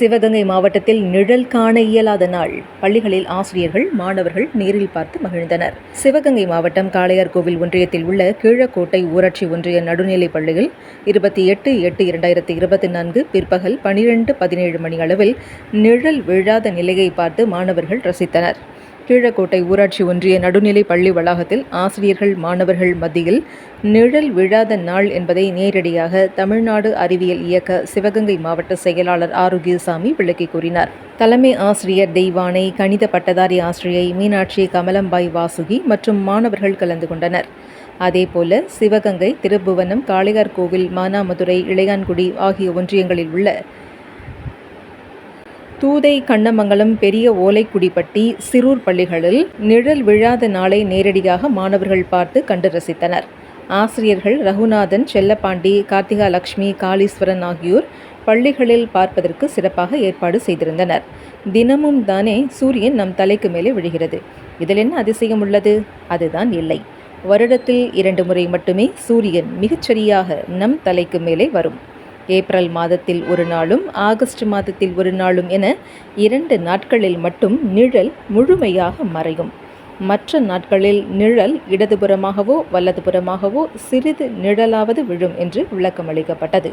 சிவகங்கை மாவட்டத்தில் நிழல் காண இயலாத நாள். பள்ளிகளில் ஆசிரியர்கள் மாணவர்கள் நேரில் பார்த்து மகிழ்ந்தனர். சிவகங்கை மாவட்டம் காளையார்கோவில் ஒன்றியத்தில் உள்ள கீழக்கோட்டை ஊராட்சி ஒன்றிய நடுநிலைப் பள்ளியில் இருபத்தி எட்டு எட்டு இரண்டாயிரத்தி இருபத்தி நான்கு பிற்பகல் பனிரெண்டு பதினேழு மணி அளவில் நிழல் விழாத நிலையை பார்த்து மாணவர்கள் ரசித்தனர். கீழக்கோட்டை ஊராட்சி ஒன்றிய நடுநிலை பள்ளி வளாகத்தில் ஆசிரியர்கள் மாணவர்கள் மத்தியில் நிழல் விழாத நாள் என்பதை நேரடியாக தமிழ்நாடு அறிவியல் இயக்க சிவகங்கை மாவட்ட செயலாளர் ஆரோக்கியசாமி விளக்கி கூறினார். தலைமை ஆசிரியர் தெய்வானை கணித பட்டதாரி ஆசிரியை மீனாட்சி கமலம்பாய் வாசுகி மற்றும் மாணவர்கள் கலந்து கொண்டனர். அதேபோல சிவகங்கை திருப்புவனம் காளையார் கோவில் மானாமதுரை இளையான்குடி ஆகிய ஒன்றியங்களில் உள்ள தூதை கண்ணமங்கலம் பெரிய ஓலைக்குடிப்பட்டி சிரூர் பள்ளிகளில் நிழல் விழாத நாளை நேரடியாக மாணவர்கள் பார்த்து கண்டு ரசித்தனர். ஆசிரியர்கள் ரகுநாதன் செல்லப்பாண்டி கார்த்திகா லக்ஷ்மி காளீஸ்வரன் ஆகியோர் பள்ளிகளில் பார்ப்பதற்கு சிறப்பாக ஏற்பாடு செய்திருந்தனர். தினமும் தானே சூரியன் நம் தலைக்கு மேலே விழுகிறது. இதில் என்ன அதிசயம் உள்ளது? அதுதான் இல்லை. வருடத்தில் இரண்டு முறை மட்டுமே சூரியன் மிகச்சரியாக நம் தலைக்கு மேலே வரும். ஏப்ரல் மாதத்தில் ஒரு நாளும் ஆகஸ்ட் மாதத்தில் ஒரு நாளும் என இரண்டு நாட்களில் மட்டும் நிழல் முழுமையாக மறையும். மற்ற நாட்களில் நிழல் இடதுபுறமாகவோ வலதுபுறமாகவோ சிறிது நிழலாவது விழும் என்று விளக்கமளிக்கப்பட்டது.